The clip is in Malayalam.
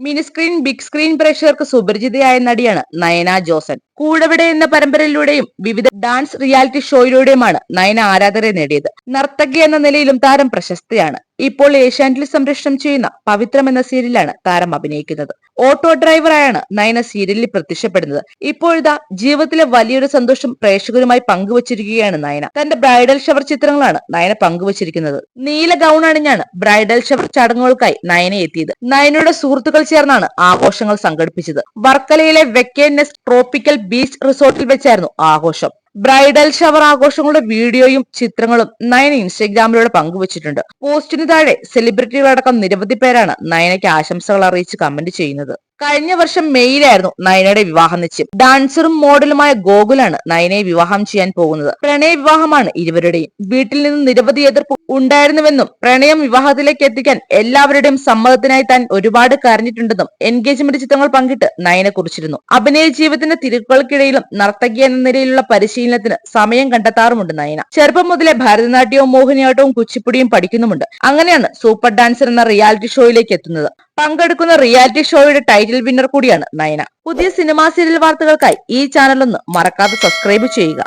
മിനി സ്ക്രീൻ ബിഗ് സ്ക്രീൻ പ്രേക്ഷകർക്ക് സുപരിചിതയായ നടിയാണ് നയന ജോസൻ. കൂടവിടെ എന്ന പരമ്പരയിലൂടെയും വിവിധ ഡാൻസ് റിയാലിറ്റി ഷോയിലൂടെയുമാണ് നയന ആരാധകരെ നേടിയത്. നർത്തകി എന്ന നിലയിലും താരം പ്രശസ്തയാണ്. ഇപ്പോൾ ഏഷ്യാനെറ്റിൽ സംരക്ഷണം ചെയ്യുന്ന പവിത്രം എന്ന സീരിയലാണ് താരം അഭിനയിക്കുന്നത്. ഓട്ടോ ഡ്രൈവറായാണ് നയന സീരിയലിൽ പ്രത്യക്ഷപ്പെടുന്നത്. ഇപ്പോഴിതാ ജീവിതത്തിലെ വലിയൊരു സന്തോഷം പ്രേക്ഷകരുമായി പങ്കുവച്ചിരിക്കുകയാണ് നയന. തന്റെ ബ്രൈഡൽ ഷവർ ചിത്രങ്ങളാണ് നയന പങ്കുവച്ചിരിക്കുന്നത്. നീല ഗൗൺ അണിഞ്ഞാണ് ബ്രൈഡൽ ഷവർ ചടങ്ങുകൾക്കായി നയന എത്തിയത്. നയനയുടെ സുഹൃത്തുക്കൾ ചേർന്നാണ് ആഘോഷങ്ങൾ സംഘടിപ്പിച്ചത്. വർക്കലയിലെ വെക്കേനസ് ട്രോപ്പിക്കൽ ബീച്ച് റിസോർട്ടിൽ വെച്ചായിരുന്നു ആഘോഷം. ബ്രൈഡൽ ഷവർ ആഘോഷങ്ങളുടെ വീഡിയോയും ചിത്രങ്ങളും നയന ഇൻസ്റ്റഗ്രാമിലൂടെ പങ്കുവച്ചിട്ടുണ്ട്. പോസ്റ്റിന് താഴെ സെലിബ്രിറ്റികളടക്കം നിരവധി പേരാണ് നയനയ്ക്ക് ആശംസകൾ അറിയിച്ച് കമന്റ് ചെയ്യുന്നത്. കഴിഞ്ഞ വർഷം മെയ്യിലായിരുന്നു നയനയുടെ വിവാഹ നിശ്ചയം ഡാൻസറും മോഡലുമായ ഗോകുലാണ് നയനയെ വിവാഹം ചെയ്യാൻ പോകുന്നത്. പ്രണയ വിവാഹമാണ് ഇരുവരുടെയും. വീട്ടിൽ നിന്ന് നിരവധി എതിർപ്പ് ഉണ്ടായിരുന്നുവെന്നും പ്രണയം വിവാഹത്തിലേക്ക് എത്തിക്കാൻ എല്ലാവരുടെയും സമ്മതത്തിനായി താൻ ഒരുപാട് കരഞ്ഞിട്ടുണ്ടെന്നും എൻഗേജ്മെന്റ് ചിത്രങ്ങൾ പങ്കിട്ട് നയന കുറിച്ചിരുന്നു. അഭിനയ ജീവിതത്തിന്റെ തിരുക്കുകൾക്കിടയിലും നർത്തകി എന്ന നിലയിലുള്ള പരിശീലനത്തിന് സമയം കണ്ടെത്താറുമുണ്ട് നയന. ചെറുപ്പം മുതലേ ഭരതനാട്യവും മോഹിനിയാട്ടവും കുച്ചിപ്പുടിയും പഠിക്കുന്നുമുണ്ട്. അങ്ങനെയാണ് സൂപ്പർ ഡാൻസർ എന്ന റിയാലിറ്റി ഷോയിലേക്ക് എത്തുന്നത്. പങ്കെടുക്കുന്ന റിയാലിറ്റി ഷോയുടെ ടൈറ്റിൽ വിന്നർ കൂടിയാണ് നയന. പുതിയ സിനിമാ സീരിയൽ വാർത്തകൾക്കായി ഈ ചാനലൊന്ന് മറക്കാതെ സബ്സ്ക്രൈബ് ചെയ്യുക.